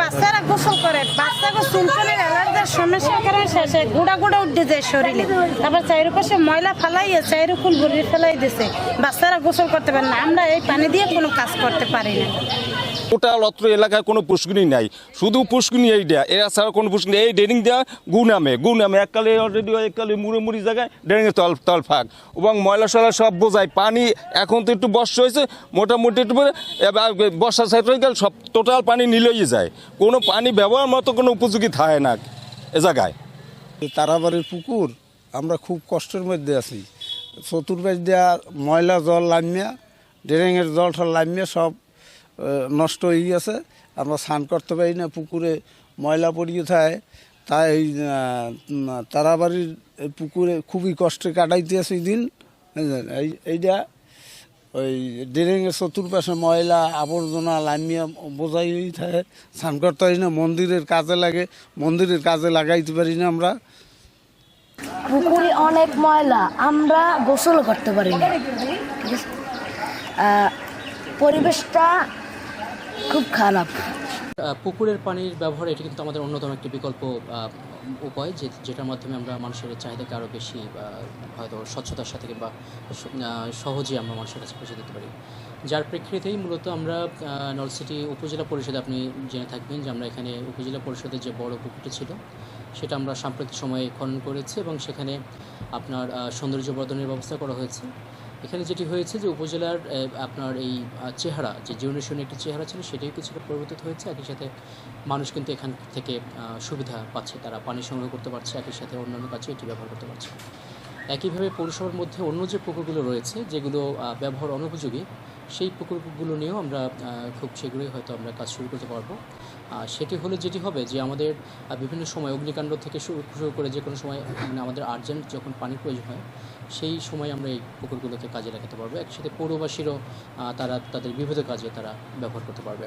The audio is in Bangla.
বাচ্চারা গোসল করে বাচ্চাকে চুলকানের অ্যালার্জির সমস্যার কারণে শেষে গুঁড়া গুঁড়া উঠে যায় শরীরে। তারপর চারিপাশে ময়লা ফেলাইয়ে ফুল ভরিয়ে ফেলাই দিছে। বাচ্চারা গোসল করতে পারে না। আমরা এই পানি দিয়ে কোনো কাজ করতে পারি না। টোটাল অত্র এলাকায় কোনো পুষ্করিণী নাই। শুধু পুষ্করিণী এইটা এরা ছাড়া কোনো পুষ্করিণী এই ড্রেনিং দেওয়া গু নামে এককালে অলরেডি এককালে মুড়ে মুড়ি জায়গায় ড্রেনিংয়ের তল তল ফাঁক। এবং ময়লা সয়লা সব বোঝায়। পানি এখন তো একটু বর্ষা হয়েছে। মোটামুটি একটু বর্ষা সাইড হয়ে গেলে সব টোটাল পানি নিলেই যায়। কোনো পানি ব্যবহার মতো কোনো উপযোগী থাকে না। এ জায়গায়? তারাবাড়ির পুকুর আমরা খুব কষ্টের মধ্যে আছি। চতুর্পাশ দেওয়া ময়লা জল লামিয়া ড্রেনের জলটা লামিয়া সব নষ্ট হয়ে গেছে। আমরা স্নান করতে পারি না পুকুরে ময়লা পড়িয়ে থাকে। তাই এই, তারাবাড়ির পুকুরে খুবই কষ্টে কাটাইতে আছে দিন। এই এইটা ওই ড্রেনের চতুর্পাশে ময়লা আবর্জনা লামিয়া বোঝাই থাকে। স্নান করতে পারি না, মন্দিরের কাজে লাগে, মন্দিরের কাজে লাগাইতে পারি না আমরা। পুকুরে অনেক ময়লা, আমরা গোসল করতে পারি না। পরিবেশটা খুব খারাপ। পুকুরের পানির ব্যবহার এটি কিন্তু আমাদের অন্যতম একটি বিকল্প উপায়, যে, যেটার মাধ্যমে আমরা মানুষের চাহিদাকে আরও বেশি হয়তো স্বচ্ছতার সাথে কিংবা সহজে আমরা মানুষের কাছে পৌঁছে দিতে পারি। যার প্রেক্ষিতেই মূলত আমরা নলসিটি উপজেলা পরিষদে আপনি জেনে থাকবেন যে আমরা এখানে উপজেলা পরিষদের যে বড় পুকুরটি ছিল, সেটা আমরা সাম্প্রতিক সময়ে খনন করেছি এবং সেখানে আপনার সৌন্দর্য বর্ধনের ব্যবস্থা করা হয়েছে। এখানে যেটি হয়েছে যে উপজেলার আপনার এই চেহারা, যে জীবনের একটি চেহারা ছিল সেটাই কিছুটা পরিবর্তিত হয়েছে। একই সাথে মানুষ কিন্তু এখান থেকে সুবিধা পাচ্ছে। তারা পানি সংগ্রহ করতে পারছে, একই সাথে অন্যান্য কাছে এটি ব্যবহার করতে পারছে। একইভাবে পৌরসভার মধ্যে অন্য যে পুকুরগুলো রয়েছে, যেগুলো ব্যবহার অনুপযোগী সেই প্রকল্পগুলো নিয়েও আমরা খুব শীঘ্রই হয়তো আমরা কাজ শুরু করতে পারব। আর সেটি হলে যেটি হবে যে আমাদের বিভিন্ন সময় অগ্নিকাণ্ড থেকে শুরু করে যে কোনো সময় মানে আমাদের আর্জেন্ট যখন পানির প্রয়োজন হয়, সেই সময় আমরা এই পুকুরগুলোকে কাজে লাগাতে পারব। একসাথে পৌরবাসীরও তারা তাদের বিভিন্ন কাজে তারা ব্যবহার করতে পারবে।